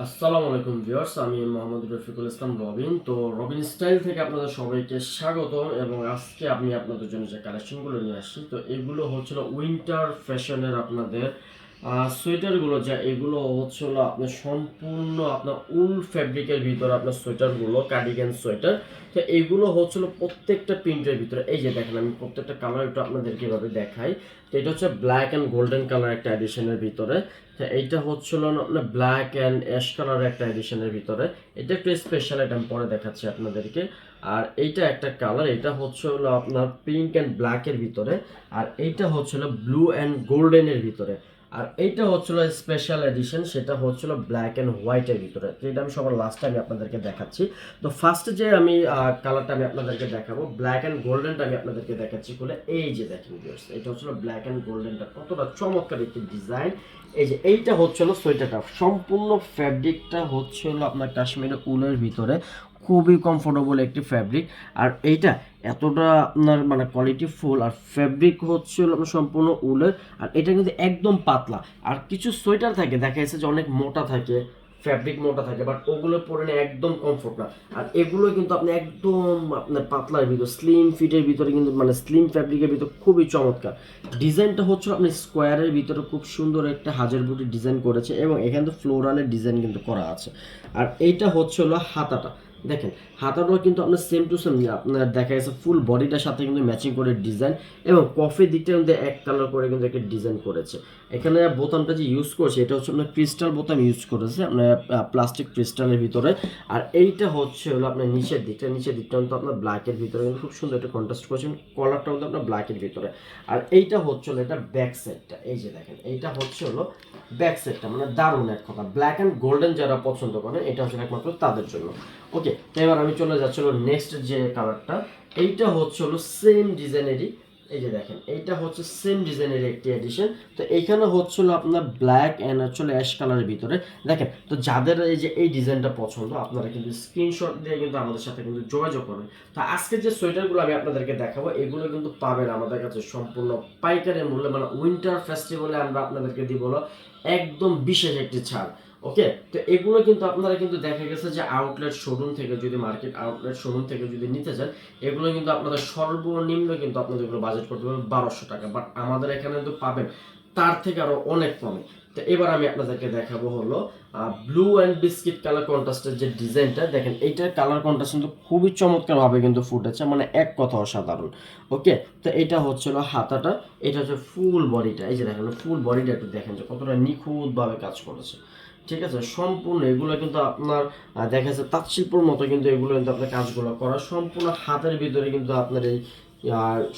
আসসালামু আলাইকুম ভিউয়ার্স, আমি মোহাম্মদ রফিকুল ইসলাম রবিন। তো রবিন স্টাইল থেকে আপনাদের সবাইকে স্বাগত এবং আজকে আমি আপনাদের জন্য যে কালেকশনগুলো নিয়ে আসছি, তো এগুলো হচ্ছিল উইন্টার ফ্যাশনের আপনাদের সোয়েটারগুলো যা, এগুলো হচ্ছিল আপনার সম্পূর্ণ আপনার উল ফ্যাব্রিকের ভিতরে আপনার সোয়েটারগুলো কার্ডিগান সোয়েটার। তো এইগুলো হচ্ছিল প্রত্যেকটা প্রিন্টের ভিতরে। এই যে দেখেন, আমি প্রত্যেকটা কালার একটু আপনাদেরকে এভাবে দেখাই। তো এটা হচ্ছে ব্ল্যাক অ্যান্ড গোল্ডেন কালার একটা এডিশনের ভিতরে। তো এইটা হচ্ছিল আপনার ব্ল্যাক অ্যান্ড অ্যাশ কালার একটা এডিশনের ভিতরে। এটা একটু স্পেশাল আমি পরে দেখাচ্ছি আপনাদেরকে। আর এইটা একটা কালার এটা হচ্ছে হলো আপনার পিঙ্ক অ্যান্ড ব্ল্যাকের ভিতরে। আর এইটা হচ্ছিল ব্লু অ্যান্ড গোল্ডেনের ভিতরে। আর এইটা হচ্ছিল স্পেশাল এডিশন সেটা হচ্ছিল ব্ল্যাক অ্যান্ড হোয়াইটের ভিতরে। এটা আমি সবার লাস্টে আমি আপনাদেরকে দেখাচ্ছি। তো ফার্স্ট যে আমি কালারটা আমি আপনাদেরকে দেখাবো ব্ল্যাক অ্যান্ড গোল্ডেনটা আমি আপনাদেরকে দেখাচ্ছি খুলে। এই যে দেখেন viewers, এটা হচ্ছিল ব্ল্যাক অ্যান্ড গোল্ডেনটা কতটা চমৎকার একটি ডিজাইন এই যে এইটা হচ্ছিল সোয়েটারটা সম্পূর্ণ ফ্যাব্রিকটা হচ্ছিল আপনার কাশ্মীরের উলের ভিতরে। খুবই কমফোর্টেবল একটি ফ্যাব্রিক আর এইটা এতটা আপনার মানে কোয়ালিটি ফুল আর ফ্যাব্রিক হচ্ছে সম্পূর্ণ উলের। আর এটা কিন্তু একদম পাতলা। আর কিছু সোয়েটার থাকে, দেখা যাচ্ছে যে অনেক মোটা থাকে ফ্যাব্রিক মোটা থাকে বাট ওগুলো পরে নিয়ে একদম কমফোর্ট না। আর এগুলো কিন্তু আপনি একদম আপনার পাতলার ভিতর স্লিম ফিটের ভিতরে কিন্তু মানে স্লিম ফ্যাব্রিকের ভিতর খুবই চমৎকার। ডিজাইনটা হচ্ছে আপনি স্কোয়ারের ভিতরে খুব সুন্দর একটা হাজার বুটি ডিজাইন করেছে এবং এখানে তো ফ্লোরালের ডিজাইন কিন্তু করা আছে। আর এইটা হচ্ছে হলো হাতাটা। দেখেন হাতাটাও কিন্তু আপনার সেম টু সেম আপনার দেখা গেছে ফুল বডিটার সাথে কিন্তু ম্যাচিং করে ডিজাইন এবং কফি দিকটা কিন্তু এক কালার করে কিন্তু একটা ডিজাইন করেছে। এখানে বোতামটা যে ইউজ করছে, এটা হচ্ছে আপনার ক্রিস্টাল বোতাম ইউজ করেছে, আপনার প্লাস্টিক ক্রিস্টালের ভিতরে। আর এইটা হচ্ছে হলো আপনার নিচের দিকটা নিচের দিকটা কিন্তু আপনার ব্ল্যাকের ভিতরে, কিন্তু খুব সুন্দর একটা কন্ট্রাস্ট করেছেন কলারটা কিন্তু আপনার ব্ল্যাকের ভিতরে। আর এইটা হচ্ছে হলো এটা ব্যাক সাইডটা এই যে দেখেন, এইটা হচ্ছে হলো ব্যাক সাইডটা মানে দারুণ এক কথা। ব্ল্যাক অ্যান্ড গোল্ডেন যারা পছন্দ করেন, এটা হচ্ছে একমাত্র তাদের জন্য। ওকে এবার আমি চলে যাচ্ছি হলো নেক্সট যে কালারটা এইটা হচ্ছে হলো সেম ডিজাইনেরই এই যে দেখেন, এইটা হচ্ছে সেম ডিজাইনের একটি এডিশন তো এইখানে হচ্ছিল আপনার ব্ল্যাক অ্যান্ড হচ্ছিল অ্যাশ কালারের ভিতরে। দেখেন, তো যাদের এই যে এই ডিজাইনটা পছন্দ, আপনারা কিন্তু স্ক্রিনশট দিয়ে কিন্তু আমাদের সাথে কিন্তু যোগাযোগ করবেন। তো আজকে যে সোয়েটারগুলো আমি আপনাদেরকে দেখাবো, এগুলো কিন্তু পাবেন আমাদের কাছে সম্পূর্ণ পাইকারি মূল্যে মানে উইন্টার ফেস্টিভ্যালে আমরা আপনাদেরকে দিব একদম বিশেষ একটি ছাড় ওকে তো এগুলো কিন্তু আপনারা কিন্তু দেখা গেছে যে আউটলেট শোরুম থেকে যদি মার্কেট আউটলেট শোরুম থেকে যদি নিতে চান, এগুলো কিন্তু আপনাদের সর্বনিম্ন কিন্তু আপনাদের এগুলো বাজেট করতে পারবেন বারোশো টাকা। বাট আমাদের এখানে কিন্তু পাবেন, তার থেকে আরও অনেক কমে। তো এবার আমি আপনাদেরকে দেখাবো হলো ব্লু অ্যান্ড বিস্কিট কালার কন্ট্রাস্টের যে ডিজাইনটা, দেখেন, এইটার কালার কন্ট্রাস্ট কিন্তু খুবই চমৎকারভাবে কিন্তু ফুটেছে মানে এক কথা অসাধারণ। ওকে তো এটা হচ্ছিল হাতাটা, এটা হচ্ছে ফুল বডিটা এই যে দেখেন ফুল বডিটা একটু দেখেন যে কতটা নিখুঁতভাবে কাজ করেছে। ঠিক আছে? সম্পূর্ণ এগুলো কিন্তু আপনার দেখা যাচ্ছে তাঁতশিল্পর মতো কিন্তু এগুলো কিন্তু আপনার কাজগুলো করা সম্পূর্ণ হাতের ভিতরে কিন্তু আপনার এই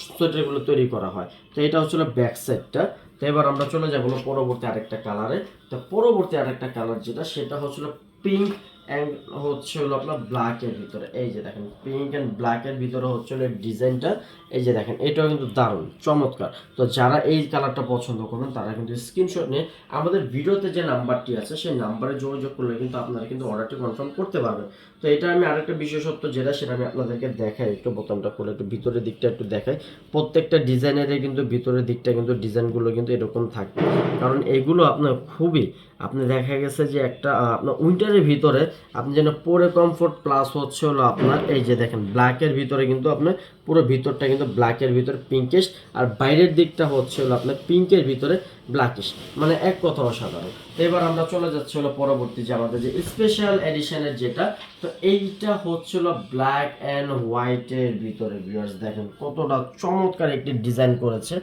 সোয়েটারগুলো তৈরি করা হয়। তো এটা হচ্ছিল ব্যাক সাইডটা তো এবার আমরা চলে যাব পরবর্তী আরেকটা কালারে তো পরবর্তী আরেকটা কালার যেটা, সেটা হচ্ছিল পিঙ্ক অ্যান্ড হচ্ছে হলো আপনার ব্ল্যাকের ভিতরে। এই যে দেখেন পিঙ্ক অ্যান্ড ব্ল্যাকের ভিতরে হচ্ছে হলো ডিজাইনটা। এই যে দেখেন, এটাও কিন্তু দারুণ, চমৎকার। তো যারা এই কালারটা পছন্দ করবেন, তারা কিন্তু স্ক্রিনশট নিয়ে আমাদের ভিডিওতে যে নাম্বারটি আছে, সেই নাম্বারে যোগাযোগ করলে কিন্তু আপনারা কিন্তু অর্ডারটি কনফার্ম করতে পারবেন। তো এটা আমি আরেকটা বিশেষত্ব যেটা, সেটা আমি আপনাদেরকে দেখাই, একটু বোতামটা খুলে একটু ভিতরের দিকটা একটু দেখাই। প্রত্যেকটা ডিজাইনেরই কিন্তু ভিতরের দিকটা কিন্তু ডিজাইনগুলো কিন্তু এরকম থাকবে। কারণ এগুলো আপনার খুবই আপনি দেখা গেছে যে একটা আপনার উইন্টারের ভিতরে আপনি যেন পরে কমফোর্ট প্লাস হচ্ছে হলো আপনার, এই যে দেখেন ব্ল্যাকের ভিতরে কিন্তু আপনার পুরো ভিতরটা কিন্তু ব্ল্যাকের ভিতরে পিঙ্কিশ আর বাইরের দিকটা হচ্ছে হলো আপনার পিঙ্কের ভিতরে ব্ল্যাকিশ মানে এক কথা অসাধারণ। এবার আমরা চলে যাচ্ছি হলো পরবর্তী যে আমাদের যে স্পেশাল এডিশনের যেটা, তো এইটা হচ্ছিল ব্ল্যাক অ্যান্ড হোয়াইটের ভিতরে ভিউয়ার্স দেখেন কতটা চমৎকার একটি ডিজাইন করেছে।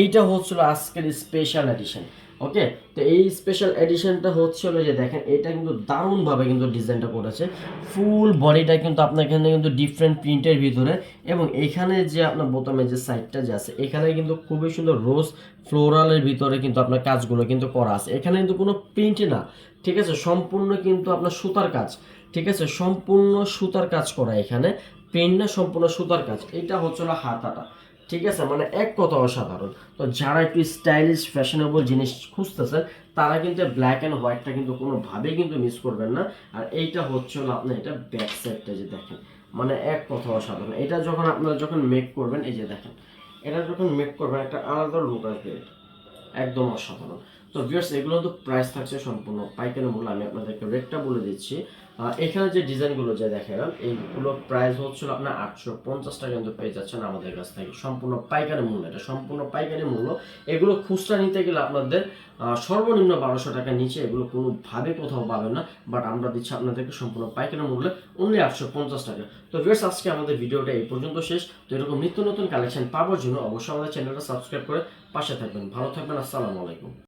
এইটা হচ্ছিল আজকের স্পেশাল এডিশন ওকে তো এই স্পেশাল এডিশনটা হচ্ছে হলো যে দেখেন, এটা কিন্তু দারুণভাবে কিন্তু ডিজাইনটা করেছে। ফুল বডিটা কিন্তু আপনার এখানে কিন্তু ডিফারেন্ট প্রিন্টের ভিতরে এবং এখানে যে আপনার বোতামের যে সাইডটা যে আছে, এখানে কিন্তু খুবই সুন্দর রোজ ফ্লোরালের ভিতরে কিন্তু আপনার কাজগুলো কিন্তু করা আছে। এখানে কিন্তু কোনো প্রিন্ট না, ঠিক আছে? সম্পূর্ণ কিন্তু আপনার সুতার কাজ, ঠিক আছে? সম্পূর্ণ সুতার কাজ করা এখানে। প্রিন্ট না, সম্পূর্ণ সুতার কাজ। এটা হচ্ছে হাতাটা। ঠিক আছে? মানে এক কথা অসাধারণ। তো যারা একটু স্টাইলিশ ফ্যাশনেবল জিনিস খুঁজতেছে তারা কিন্তু ব্ল্যাক অ্যান্ড হোয়াইটটা কিন্তু কোনোভাবেই কিন্তু মিস করবেন না। আর এইটা হচ্ছে হলো আপনার এটা ব্যাক সাইডটা যে দেখেন। মানে এক কথা অসাধারণ। এটা যখন আপনারা যখন মেক করবেন, এই যে দেখেন, এটা যখন মেক করবেন, একটা আলাদা লুক আসবে। একদম অসাধারণ। তো ভিউয়ার্স এগুলো তো প্রাইস থাকছে সম্পূর্ণ। পাইকারি মূল্য আমি আপনাদেরকে রেটটা বলে দিচ্ছি। এখানে যে ডিজাইনগুলো যে দেখালাম, এইগুলো প্রাইস হচ্ছিল আপনার আটশো পঞ্চাশ টাকা কিন্তু পেয়ে যাচ্ছেন আমাদের কাছ থেকে। সম্পূর্ণ পাইকারি মূল্য এটা, সম্পূর্ণ পাইকারি মূল্য। এগুলো খুচরা নিতে গেলে আপনাদের সর্বনিম্ন বারোশো টাকার নিচে এগুলো কোনোভাবে কোথাও পাবেন না। বাট আমরা দিচ্ছি আপনাদেরকে সম্পূর্ণ পাইকারি মূল্যে অনলি আটশো পঞ্চাশ টাকা। তো ভিউয়ার্স আজকে আমাদের ভিডিওটা এই পর্যন্ত শেষ। তো এরকম নিত্য নতুন কালেকশন পাওয়ার জন্য অবশ্যই আমাদের চ্যানেলটা সাবস্ক্রাইব করে পাশে থাকবেন। ভালো থাকবেন, আসসালামু আলাইকুম।